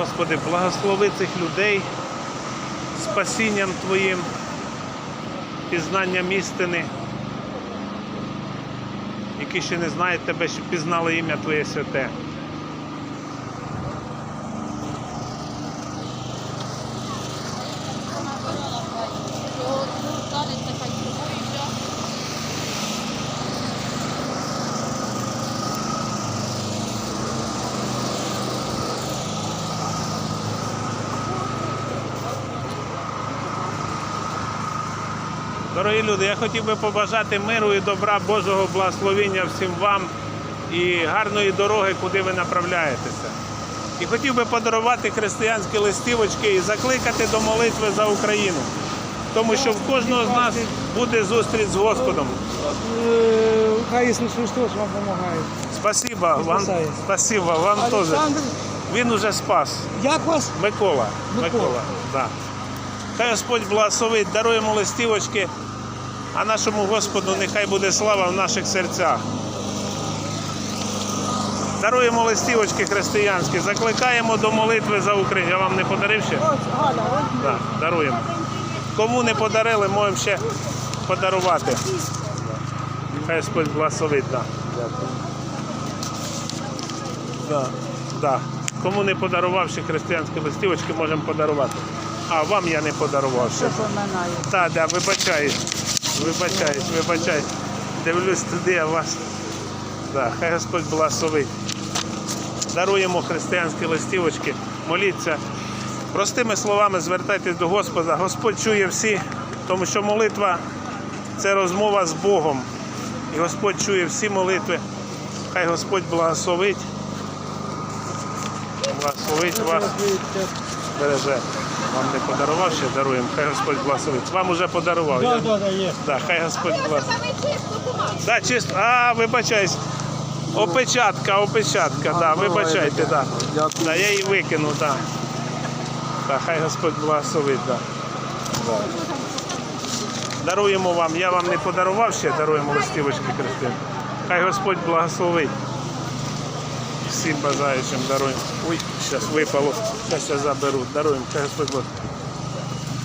Господи, благослови цих людей спасінням Твоїм, пізнанням істини, які ще не знають Тебе, щоб пізнали ім'я Твоє святе. Дорогі люди, я хотів би побажати миру і добра Божого благословення всім вам і гарної дороги, куди ви направляєтеся. І хотів би подарувати християнські листівочки і закликати до молитви за Україну. Тому що в кожного з нас буде зустріч з Господом. Хай Ісус Христос вам допомагає. Спасибо вам, спасає. спасибо вам теж. Олександр, Він уже спас. як вас? Микола. Микола. Микола. Да. Хай Господь благословить, даруємо листівочки, а нашому Господу нехай буде слава в наших серцях. Даруємо листівочки християнські, закликаємо до молитви за Україну. Я вам не подарив ще? Да, даруємо. Кому не подарили, можемо ще подарувати. Хай Господь благословить. Да. Да, да. Кому не подарував ще християнські листівочки, можемо подарувати. А вам я не подарував ще. Так, да, вибачаюсь. Вибачаюсь, вибачаюсь. Дивлюсь туди, а вас. Да, хай Господь благословить. Даруємо християнські листівочки, моліться. Простими словами звертайтесь до Господа. Господь чує всі, тому що молитва це розмова з Богом. І Господь чує всі молитви. Хай Господь благословить. Благословить вас береже. Вам не подарував ще даруємо. Хай Господь благословить. Вам уже подарував. Я- Так, так, так, є. Да, хай Господь благословить. Да, чисто. А, вибачаюсь. Опечатка, опечатка, да, вибачайте, да. Да, я її викину, да. Да, хай Господь благословить, да. Да. Даруємо вам. Я вам не подарував ще, даруємо листівочки Христин. Хай Господь благословить. Всім бажаючим даруємо. Ой, зараз випало. Зараз я заберу. Даруємо. Господь благословить.